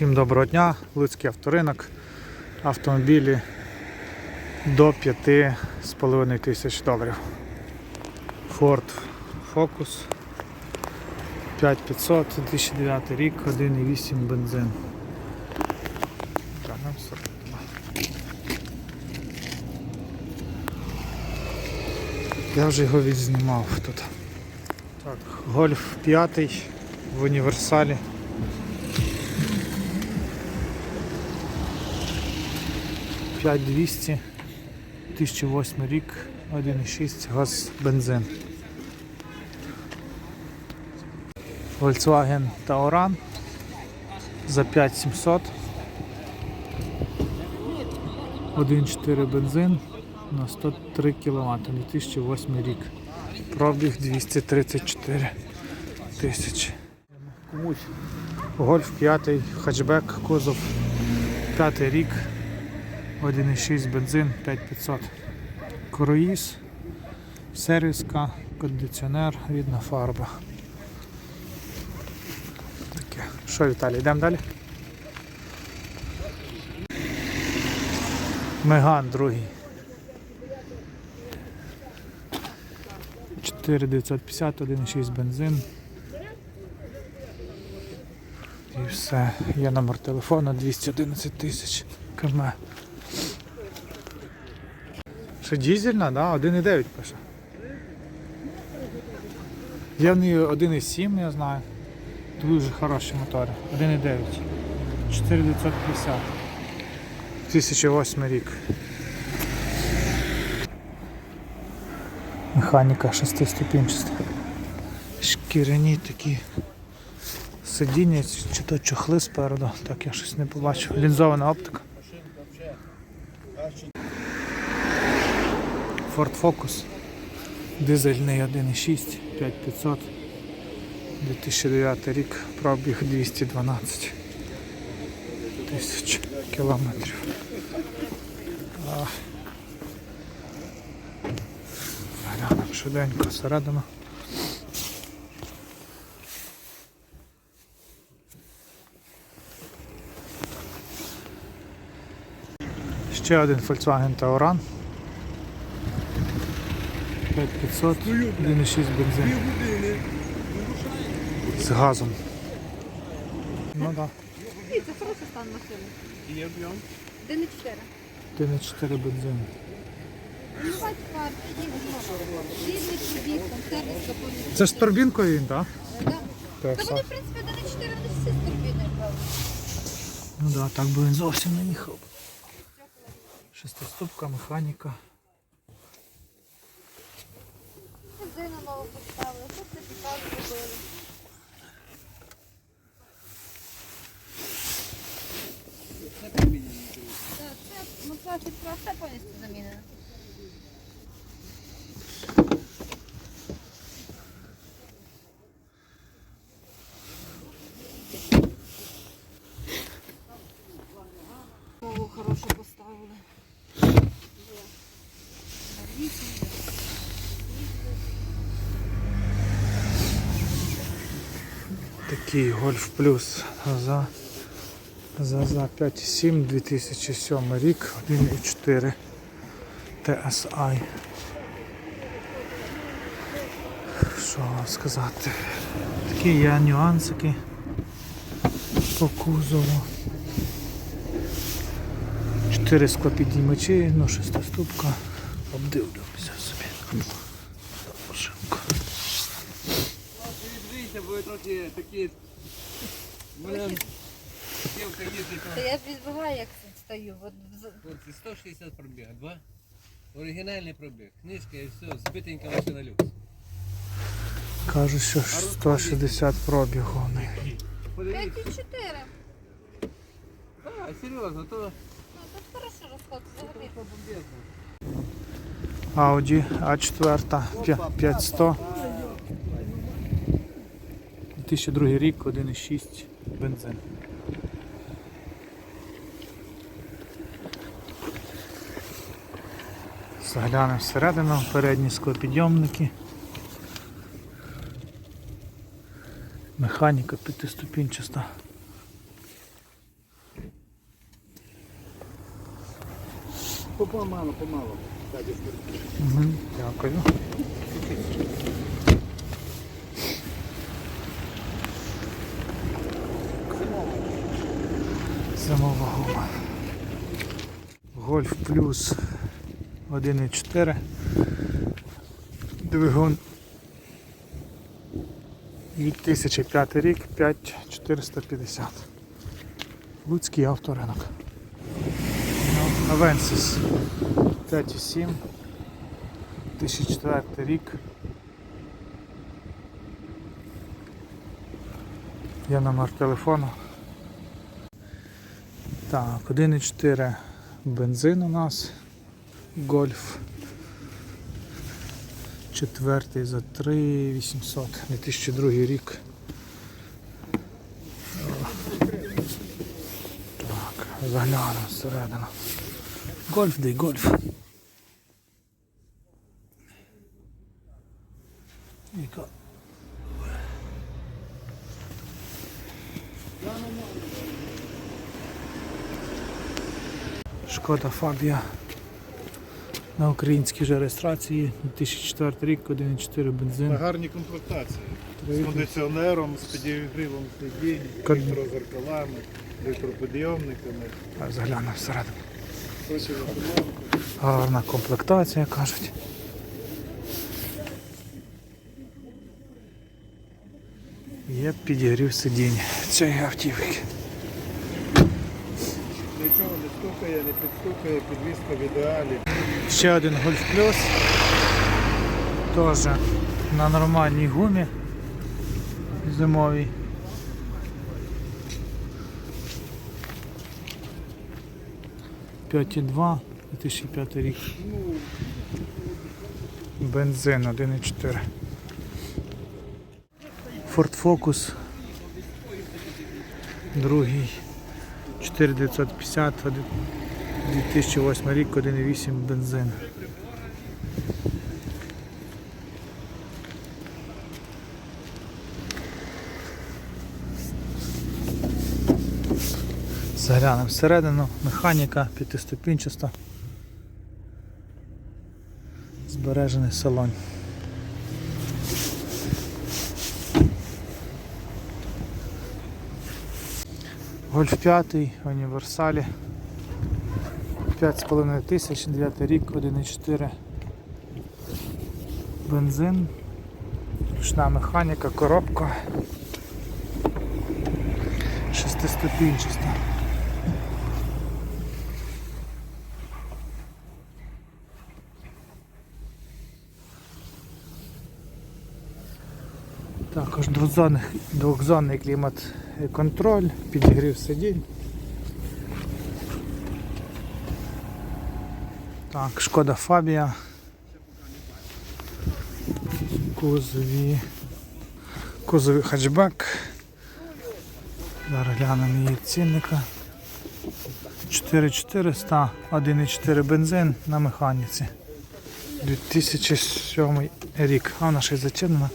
Всім доброго дня, Луцький авторинок. Автомобілі до 5,5 тисяч доларів. Ford Focus 5500, 2009 рік, 1,8 бензин. Так, нам 42. Я вже його відзнімав тут. Так, гольф 5 в універсалі. П'ять 200, 2008 рік, 1,6 газ бензин. Volkswagen Tauran за 5700. 1,4 бензин на 103 кВт, 2008 рік. Пробіг 234 тисячі. Комусь. Гольф 5, хатчбек, кузов 5 рік, 1,6 бензин, 5500. Круїз, сервіска, кондиціонер, рідна фарба. Таке. Що, Віталій, йдемо далі? Меган другий. 4950, 1,6 бензин. І все. Є номер телефону 211 тисяч км. Що дізельна, да? 1,9 пише. Є в неї 1,7, я знаю. Дуже хороші мотори. 1,9. 4950. 2008 рік. Механіка шестиступінчаста. Шкіряні такі сидіння, чи то чохли спереду, так я щось не побачив. Лінзована оптика. Ford Focus. Дизельний 1,6, 5500. 2009 рік, пробіг 212 тисяч кілометрів. Глянемо швиденько всередину. Ще один Volkswagen Tauran. 5500, 1,6 бензин. З газом. Ну так. Да. Ні, це хороший стан машини. І об'єм? 1,4. 1,4 бензин. Це ж з турбінкою він, так? Да. Так, Та вони, в принципі, 1,4 вони всі з турбіною, правда. Ну так, да, так би він зовсім не їхав. Шестиступка, механіка. Резину нову поставили, тут сертифікат зробили. Так, це, ну, це все повністю замінено. Такий Гольф Плюс за, за, за 5,7 2007 рік, 1,4 TSI. Що вам сказати? Такі є нюансики по кузову. Чотири склопідіймачі, ну шестиступка. Обдивлюємося собі. Трохи такі... Мене дівка їздить, Та я відбиваю, як стою. От, хлопці, 160 пробіг, два. Оригінальний пробіг. Книжка і все, збитенька машина люкс. Кажуть, що 160 пробігу у них. Подивіться. 5,4. А, серйозно, то Ну, тут хороший розход взагалі. бомбезно. Audi A4 п'я- 500. 2002 рік, 1,6 бензин. Заглянемо всередину, передні склопідйомники. Механіка п'ятиступінчаста. Помало, помало. Угу, Дякую. Зимова гума. Гольф плюс 1,4. Двигун 2005 рік 5450. Луцький авторинок. Авенсіс 5,7. 2004 рік. Є номер телефону. Так, 1,4 бензин у нас. Гольф. Четвертий за 3800. 2002 рік. Так, заглянемо всередину. Гольф, де гольф. Яка? Шкода Фабія. На українській же реєстрації 2004 рік, 1,4 На бензин. гарні комплектації. З кондиціонером, з підігрівом сидінь, Кон- електрозеркалами, електропідйомниками. Заглянемо всередину. Гарна комплектація, кажуть. Є підігрів сидінь цієї автівки. Нічого не стукає, не підстукає, підвізка в ідеалі. Ще один Golf Plus. Теж на нормальній гумі зимовій. П'ять і два, 2005 рік. Бензин 1,4. Ford Focus. Другий 4950, 2008 рік, 1,8 бензин. Заглянемо всередину, механіка п'ятиступінчаста. Збережений салон. Гольф 5 універсалі. 5,5 тисяч, 9 рік, 1,4 бензин, ручна механіка, коробка. Шестиступінчаста. Також двохзонний клімат контроль, підігрів сидінь. Так, шкода Фабія. Кузові. Кузовий хатчбек. Зараз глянемо її цінника. 4400, 1,4 бензин на механіці. 2007 рік. А вона ще й зачинена.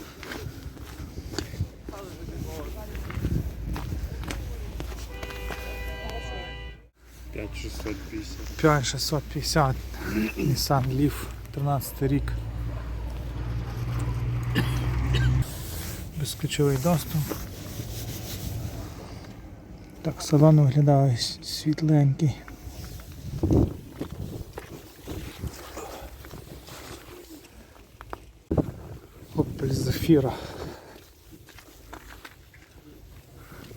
П'ять 650. 5650 Nissan Leaf 13 рік. Безключовий доступ. Так, салон виглядає світленький. Opel Zafira.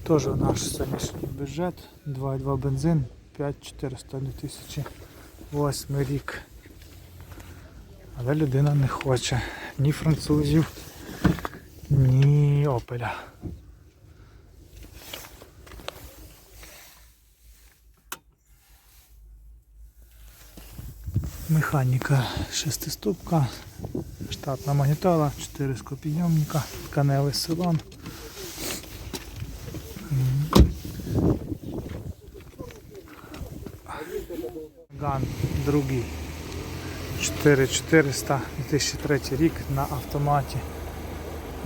Тоже наш сьогоднішній бюджет. 2,2 бензин, 5400 2008 рік. Але людина не хоче ні французів, ні опеля. Механіка шестиступка, штатна магнітола, 4 скопійомника, тканевий салон. Седан, другий 4400 2003 рік на автоматі.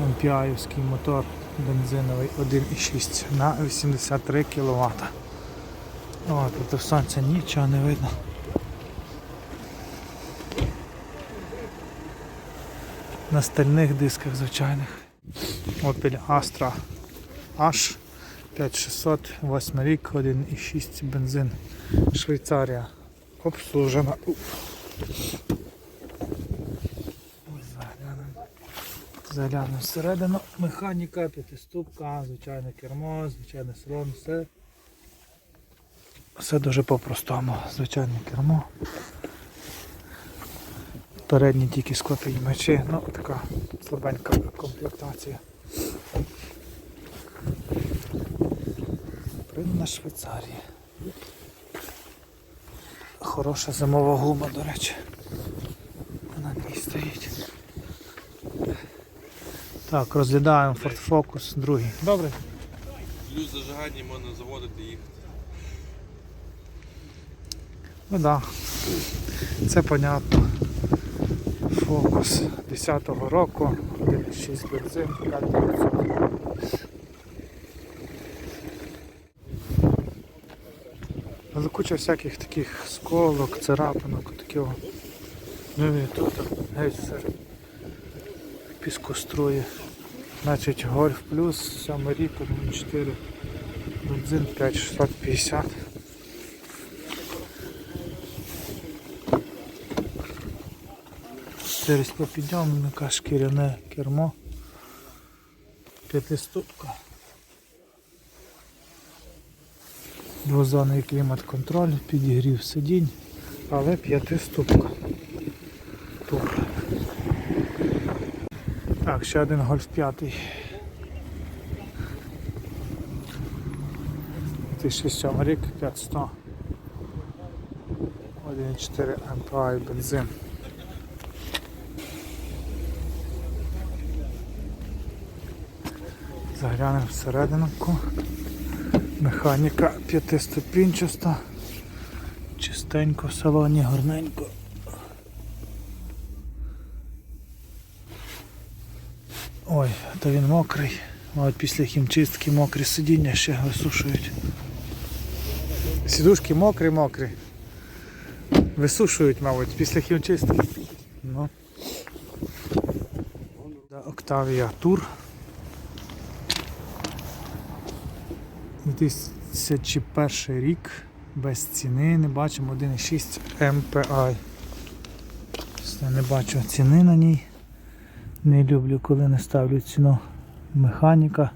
MPI-овський мотор бензиновий 1,6 на 83 кВт. О, проти сонця нічого не видно. На стальних дисках звичайних. Opel Astra H 5600, рік, 1,6 бензин Швейцарія. Обслужена. Заглянемо. Заглянемо всередину. Механіка, п'ятиступка, звичайне кермо, звичайний салон, все. Все дуже по-простому. Звичайне кермо. Передні тільки склопені мечі, ну така слабенька комплектація. Придана Швейцарії. Хороша зимова гума, до речі. Вона на ній стоїть. Так, розглядаємо Ford Focus, другий. Добре. Плюс зажигання можна заводити їх. Ну так. Да. Це понятно. Фокус 10-го року, 1,6 бензин, 5 Але куча всяких таких сколок, царапинок, такого. Ну і тут геть все піскострує. Значить Гольф плюс, 7 рік, 1,4 бензин 5650. Через попідйомника, шкіряне кермо. П'ятиступка. Двозонний клімат-контроль, підігрів сидінь, але п'ятиступка. Так, ще один гольф п'ятий. 2007 рік, 500. 1,4 MPI бензин. Заглянемо всерединку. Механіка п'ятиступінчаста. Чистенько в салоні, гарненько. Ой, то він мокрий. Мабуть, після хімчистки мокрі сидіння ще висушують. Сідушки мокрі, мокрі. Висушують, мабуть, після хімчистки. Ну. Octavia Tour. 2001 рік без ціни, не бачимо 1,6 MPI. Не бачу ціни на ній. Не люблю, коли не ставлю ціну. Механіка.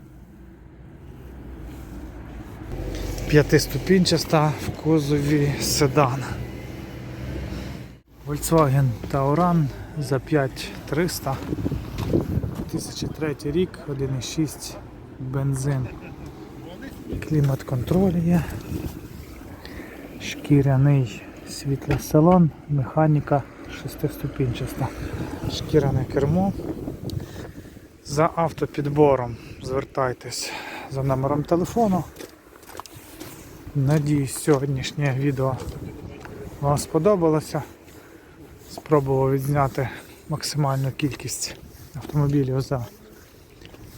П'ятиступінчаста в кузові седан. Volkswagen Tauran за 5300. 2003 рік, 1,6 бензин. Клімат-контроль є. Шкіряний світлий салон, механіка шестиступінчаста. Шкіряне кермо. За автопідбором звертайтесь за номером телефону. Надіюсь, сьогоднішнє відео вам сподобалося. Спробував відзняти максимальну кількість автомобілів за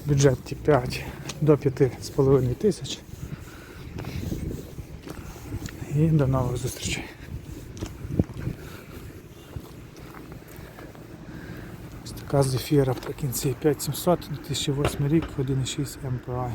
бюджеті 5 до 5,5 тисяч. І до нових зустрічей. Ось така зефіра в кінці 5700 2008 рік 1,6 MPI.